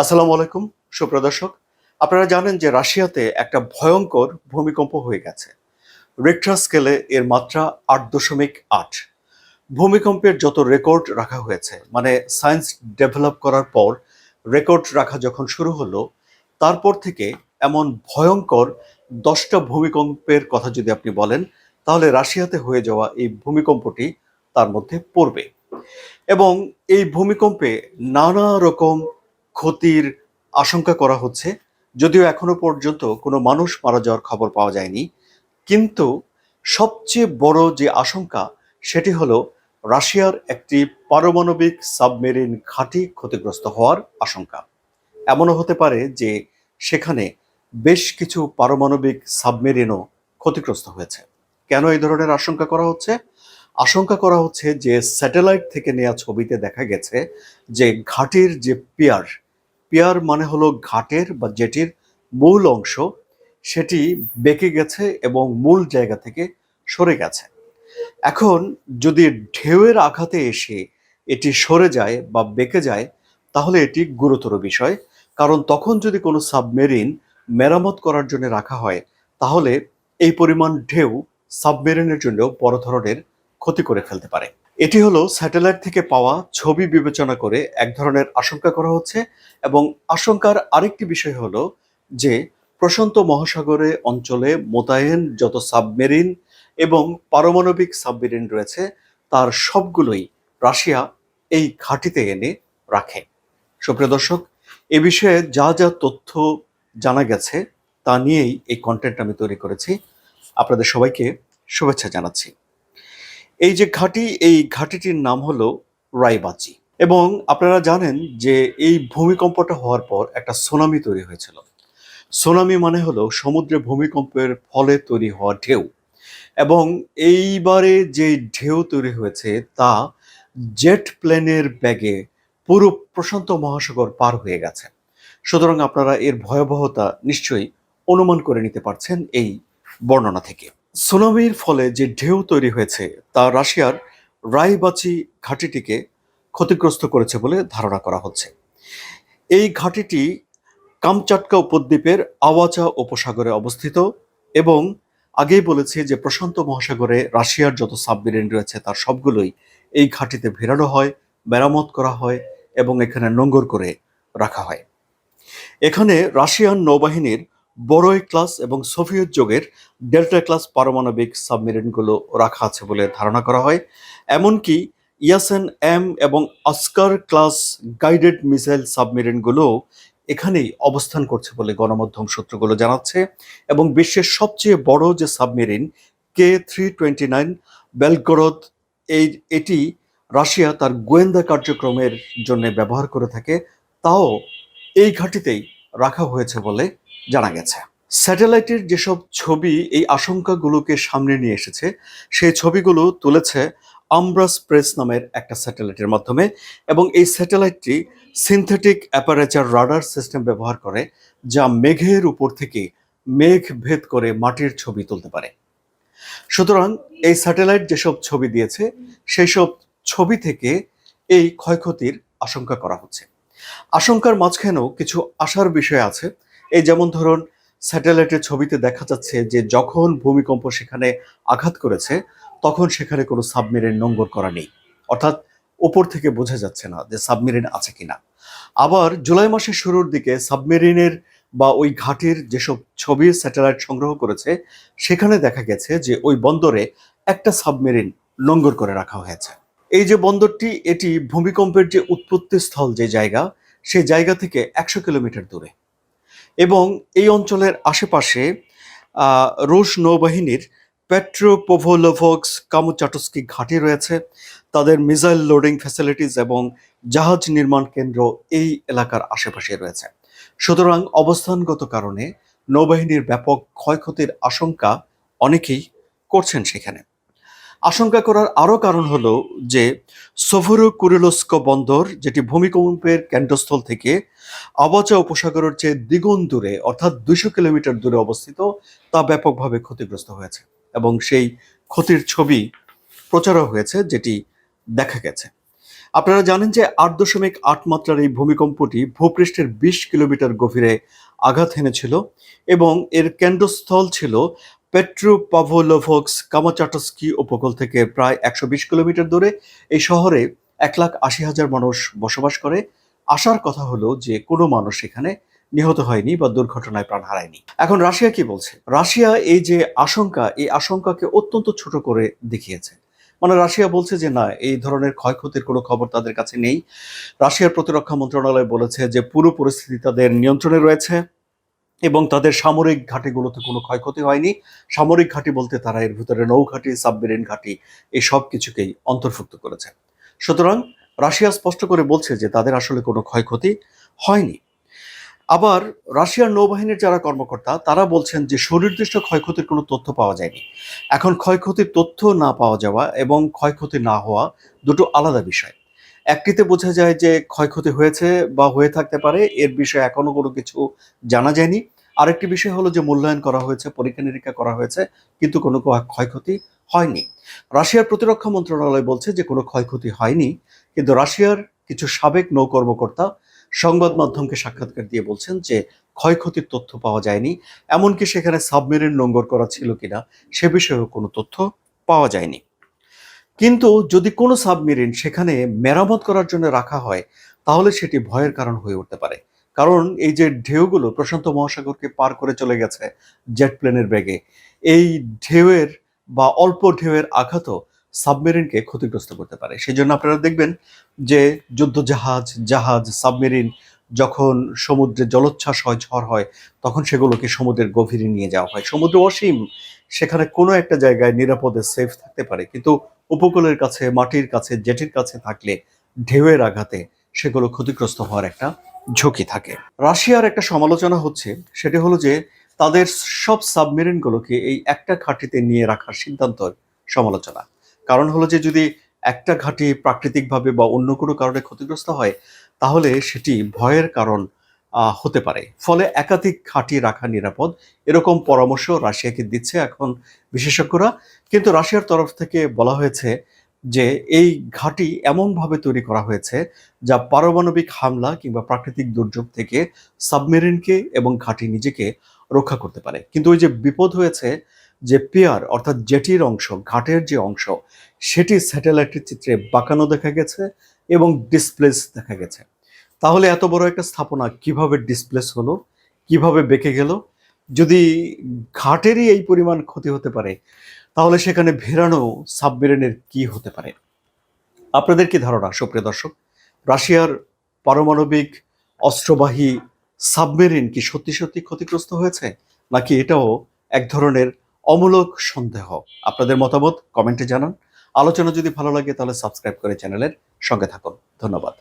আসসালামু আলাইকুম সুপ্রদর্শক আপনারা জানেন যে রাশিয়াতে একটা ভয়ঙ্কর ভূমিকম্প হয়ে গেছে। রেক্টার স্কেলে এর মাত্রা আট দশমিক আট। ভূমিকম্পের যত রেকর্ড রাখা হয়েছে মানে সায়েন্স ডেভেলপ করার পর রেকর্ড রাখা যখন শুরু হলো, তারপর থেকে এমন ভয়ঙ্কর দশটা ভূমিকম্পের কথা যদি আপনি বলেন, তাহলে রাশিয়াতে হয়ে যাওয়া এই ভূমিকম্পটি তার মধ্যে পড়বে। এবং এই ভূমিকম্পে নানা রকম ক্ষতির আশঙ্কা করা হচ্ছে। যদিও এখনও পর্যন্ত কোনো মানুষ মারা যাওয়ার খবর পাওয়া যায়নি। কিন্তু সবচেয়ে বড় যে আশঙ্কা, সেটি হলো রাশিয়ার একটি পারমাণবিক সাবমেরিন ঘাঁটি ক্ষতিগ্রস্ত হওয়ার আশঙ্কা। এমনও হতে পারে যে সেখানে বেশ কিছু পারমাণবিক সাবমেরিনও ক্ষতিগ্রস্ত হয়েছে। কেন এই ধরনের আশঙ্কা করা হচ্ছে? আশঙ্কা করা হচ্ছে যে স্যাটেলাইট থেকে নেওয়া ছবিতে দেখা গেছে যে ঘাটির যে পিয়ার পিয়ার মানে হলো ঘাটের বা যেটির মূল অংশ। সেটি বেঁকে গেছে এবং মূল জায়গা থেকে সরে গেছে। এখন যদি ঢেউয়ের আঘাতে এসে এটি সরে যায় বা বেঁকে যায়, তাহলে এটি গুরুতর বিষয়। কারণ তখন যদি কোনো সাবমেরিন মেরামত করার জন্য রাখা হয়, তাহলে এই পরিমাণ ঢেউ সাবমেরিনের জন্য বড় ধরনের ক্ষতি করে ফেলতে পারে। এটি হলো স্যাটেলাইট থেকে পাওয়া ছবি বিবেচনা করে এক ধরনের আশঙ্কা করা হচ্ছে এবং আশঙ্কার আরেকটি বিষয় হলো যে প্রশান্ত মহাসাগরে অঞ্চলে মোতায়েন যত সাবমেরিন এবং পারমাণবিক সাবমেরিন রয়েছে, তার সবগুলোই রাশিয়া এই ঘাঁটিতে এনে রাখে। সুপ্রিয় দর্শক, এ বিষয়ে যা যা তথ্য জানা গেছে তা নিয়েই এই কন্টেন্ট আমি তৈরি করেছি। আপনাদের সবাইকে শুভেচ্ছা জানাচ্ছি। এই যে ঘাঁটি, এই ঘাঁটিটির নাম হলো রায়বাচি। এবং আপনারা জানেন যে এই ভূমিকম্পটা হওয়ার পর একটা সুনামি তৈরি হয়েছিল। সুনামি মানে হলো সমুদ্রে ভূমিকম্পের ফলে তৈরি হওয়া ঢেউ। এবং এইবারে যে ঢেউ তৈরি হয়েছে তা জেট প্লেনের ব্যাগে পুরো প্রশান্ত মহাসাগর পার হয়ে গেছে। সুতরাং আপনারা এর ভয়াবহতা নিশ্চয়ই অনুমান করে নিতে পারছেন এই বর্ণনা থেকে। সুনামির ফলে যে ঢেউ তৈরি হয়েছে, তা রাশিয়ার রাইবাচি ঘাঁটিটিকে ক্ষতিগ্রস্ত করেছে বলে ধারণা করা হচ্ছে। এই ঘাঁটিটি কামচাটকা উপদ্বীপের আওয়াচা উপসাগরে অবস্থিত এবং আগেই বলেছি যে প্রশান্ত মহাসাগরে রাশিয়ার যত সাবমেরিন রয়েছে, তার সবগুলোই এই ঘাঁটিতে ভেরানো হয়, মেরামত করা হয় এবং এখানে নোঙ্গর করে রাখা হয়। এখানে রাশিয়ান নৌবাহিনীর বড়ই ক্লাস এবং সোভিয়েত যুগের ডেল্টা ক্লাস পারমাণবিক সাবমেরিনগুলো রাখা আছে বলে ধারণা করা হয়। এমনকি ইয়াসেন এম এবং অস্কার ক্লাস গাইডেড মিসাইল সাবমেরিনগুলো এখানেই অবস্থান করছে বলে গণমাধ্যম সূত্রগুলো জানাচ্ছে এবং বিশ্বের সবচেয়ে বড় যে submarine, K three twenty nine Belgorod, এই, এটি রাশিয়া তার গোয়েন্দা কার্যক্রমের জন্য ব্যবহার করে থাকে, তাও এই ঘাঁটিতেই রাখা হয়েছে বলে জানা গেছে। স্যাটেলাইটের যেসব ছবি এই আশঙ্কাগুলোকে সামনে নিয়ে এসেছে, সেই ছবিগুলো তুলেছে আমব্রাস প্রেস নামের একটা স্যাটেলাইটের মাধ্যমে এবং এই স্যাটেলাইটটি সিনথেটিক অ্যাপারেচার রাডার সিস্টেম ব্যবহার করে, যা মেঘের উপর থেকে মেঘ ভেদ করে মাটির ছবি তুলতে পারে। সুতরাং এই স্যাটেলাইট যেসব ছবি দিয়েছে সেই সব ছবি থেকে এই ক্ষয়ক্ষতির আশঙ্কা করা হচ্ছে। আশঙ্কার মাঝখানেও কিছু আশার বিষয় আছে। এই যেমন ধরুন, স্যাটেলাইটের ছবিতে দেখা যাচ্ছে যে যখন ভূমিকম্প সেখানে আঘাত করেছে, তখন সেখানে কোনো সাবমেরিন নোঙ্গর করা নেই। অর্থাৎ ওপর থেকে বোঝা যাচ্ছে না যে সাবমেরিন আছে কিনা। আবার জুলাই মাসের শুরুর দিকে সাবমেরিনের বা ওই ঘাটির যেসব ছবি স্যাটেলাইট সংগ্রহ করেছে, সেখানে দেখা গেছে যে ওই বন্দরে একটা সাবমেরিন নোঙ্গর করে রাখা হয়েছে। এই যে বন্দরটি, এটি ভূমিকম্পের যে উৎপত্তি স্থল যে জায়গা সেই জায়গা থেকে একশো কিলোমিটার দূরে। এবং এই অঞ্চলের আশেপাশে রুশ নৌবাহিনীর পেট্রোপোভোলোভক্স কামুচাটস্কি ঘাঁটি রয়েছে। তাদের মিসাইল লোডিং ফ্যাসিলিটিস এবং জাহাজ নির্মাণ কেন্দ্র এই এলাকার আশেপাশে রয়েছে। সুতরাং অবস্থানগত কারণে নৌবাহিনীর ব্যাপক ক্ষয়ক্ষতির আশঙ্কা অনেকেই করছেন সেখানে। আশঙ্কা করার আরও কারণ হলো যে সোভরো কুরিলস্ক বন্দর, যেটি ভূমিকম্পের কেন্দ্রস্থল থেকে আবাচা উপসাগরের চেয়ে দ্বিগুণ দূরে, অর্থাৎ দুশো কিলোমিটার দূরে অবস্থিত, তা ব্যাপকভাবে ক্ষতিগ্রস্ত হয়েছে এবং সেই ক্ষতির ছবি প্রচারও হয়েছে, যেটি দেখা গেছে। আপনারা জানেন যে আট দশমিক আট মাত্রার এই ভূমিকম্পটি ভূপৃষ্ঠের বিশ কিলোমিটার গভীরে আঘাত হেনেছিল এবং এর কেন্দ্রস্থল ছিল পেট্রো পাভোলোভক্স কামাচাটস্কি উপকূল থেকে প্রায় একশো বিশ কিলোমিটার দূরে এই শহরে এক লাখ আশি হাজার মানুষ বসবাস করে। আসার কথা হলো যে কোনো মানুষ এখানে নিহত হয়নি বা দুর্ঘটনায় প্রাণ হারায়নি। এখন রাশিয়া কি বলছে? রাশিয়া এই যে আশঙ্কা, এই আশঙ্কাকে অত্যন্ত ছোট করে দেখিয়েছে। মানে রাশিয়া বলছে যে, না, এই ধরনের ক্ষয়ক্ষতির কোনো খবর তাদের কাছে নেই। রাশিয়ার প্রতিরক্ষা মন্ত্রণালয় বলেছে যে, পুরো পরিস্থিতি তাদের নিয়ন্ত্রণে রয়েছে। এবং তাদের সামরিক ঘাটিগুলোতে কোনো ক্ষয়ক্ষতি হয়নি। সামরিক ঘাঁটি বলতে তারা এর ভিতরে নৌঘাঁটি, সাবমেরিন ঘাঁটি, এই সব কিছুকেই অন্তর্ভুক্ত করেছে। সুতরাং রাশিয়া স্পষ্ট করে বলছে যে তাদের আসলে কোনো ক্ষয়ক্ষতি হয়নি। আবার রাশিয়ার নৌবাহিনীর যারা কর্মকর্তা, তারা বলছেন যে সুনির্দিষ্ট ক্ষয়ক্ষতির কোনো তথ্য পাওয়া যায়নি। এখন ক্ষয়ক্ষতির তথ্য না পাওয়া যাওয়া এবং ক্ষয়ক্ষতি না হওয়া দুটো আলাদা বিষয়। একটিতে বোঝা যায় যে ক্ষয়ক্ষতি হয়েছে বা হয়ে থাকতে পারে, এর বিষয়ে এখনও কোনো কিছু জানা যায়নি। আরেকটি বিষয় হলো যে মূল্যায়ন করা হয়েছে, পরীক্ষা নিরীক্ষা করা হয়েছে, কিন্তু কোনো ক্ষয়ক্ষতি হয়নি। রাশিয়ার প্রতিরক্ষা মন্ত্রণালয় বলছে যে কোনো ক্ষয়ক্ষতি হয়নি, কিন্তু রাশিয়ার কিছু সাবেক নৌ কর্মকর্তা সংবাদ মাধ্যমকে সাক্ষাৎকার দিয়ে বলছেন যে ক্ষয়ক্ষতির তথ্য পাওয়া যায়নি, এমনকি সেখানে সাবমেরিন নোঙ্গর করা ছিল কিনা সে বিষয়েও কোনো তথ্য পাওয়া যায়নি। কিন্তু যদি কোনো সাবমেরিন সেখানে মেরামত করার জন্য রাখা হয়, তাহলে সেটি ভয়ের কারণ হয়ে উঠতে পারে। কারণ এই যে ঢেউগুলো প্রশান্ত মহাসাগরকে পার করে চলে গেছে জেট প্লেনের ব্যাগে এই ঢেউয়ের বা অল্প ঢেউয়ের আঘাতও সাবমেরিনকে ক্ষতিগ্রস্ত করতে পারে। সেই জন্য আপনারা দেখবেন যে যুদ্ধ জাহাজ জাহাজ সাবমেরিন যখন সমুদ্রে জলোচ্ছ্বাস হয়, ঝড় হয়, তখন সেগুলোকে সমুদ্রের গভীরে নিয়ে যাওয়া হয়। সমুদ্র অসীম, সেখানে কোনো একটা জায়গায় নিরাপদে সেফ থাকতে পারে। কিন্তু উপকূলের কাছে, মাটির কাছে, জেটির কাছে থাকলে ঢেউয়ের আঘাতে সেগুলো ক্ষতিগ্রস্ত হওয়ার একটা ঝুঁকি থাকে। রাশিয়ার একটা সমালোচনা হচ্ছে, সেটা হলো যে তাদের সব সাবমেরিনগুলোকে এই একটা ঘাঁটিতে নিয়ে রাখার সিদ্ধান্তের সমালোচনা। কারণ হলো যে যদি একটা ঘাঁটি প্রাকৃতিকভাবে বা অন্য কোনো কারণে ক্ষতিগ্রস্ত হয়, তাহলে সেটি ভয়ের কারণ হতে পারে। ফলে একাধিক ঘাঁটি রাখা নিরাপদ। এরকম পরামর্শ রাশিয়াকে দিচ্ছে এখন বিশেষজ্ঞরা। কিন্তু রাশিয়ার তরফ থেকে বলা হয়েছে যে, এই ঘাঁটি এমনভাবে তৈরি করা হয়েছে যা পারমাণবিক হামলা কিংবা প্রাকৃতিক দুর্যোগ থেকে সাবমেরিনকে এবং ঘাঁটি নিজেকে রক্ষা করতে পারে। কিন্তু ওই যে বিপদ হয়েছে যে পেয়ার অর্থাৎ জেটির অংশ, ঘাটের যে অংশ, সেটি স্যাটেলাইটের চিত্রে বাঁকানো দেখা গেছে এবং ডিসপ্লেস দেখা গেছে। তাহলে এত বড় একটা স্থাপনা কীভাবে ডিসপ্লেস হলো, কীভাবে বেঁকে গেল? যদি ঘাটেরই এই পরিমাণ ক্ষতি হতে পারে, তাহলে সেখানে ভেরানো সাবমেরিনের কি হতে পারে? আপনাদের কি ধারণা, সুপ্রিয় দর্শক? রাশিয়ার পারমাণবিক অস্ত্রবাহী সাবমেরিন কি সত্যি সত্যি ক্ষতিগ্রস্ত হয়েছে, নাকি এটাও এক ধরনের অমূলক সন্দেহ? আপনাদের মতামত কমেন্টে জানান। আলোচনা যদি ভালো লাগে, তাহলে সাবস্ক্রাইব করে চ্যানেলের সঙ্গে থাকুন। ধন্যবাদ।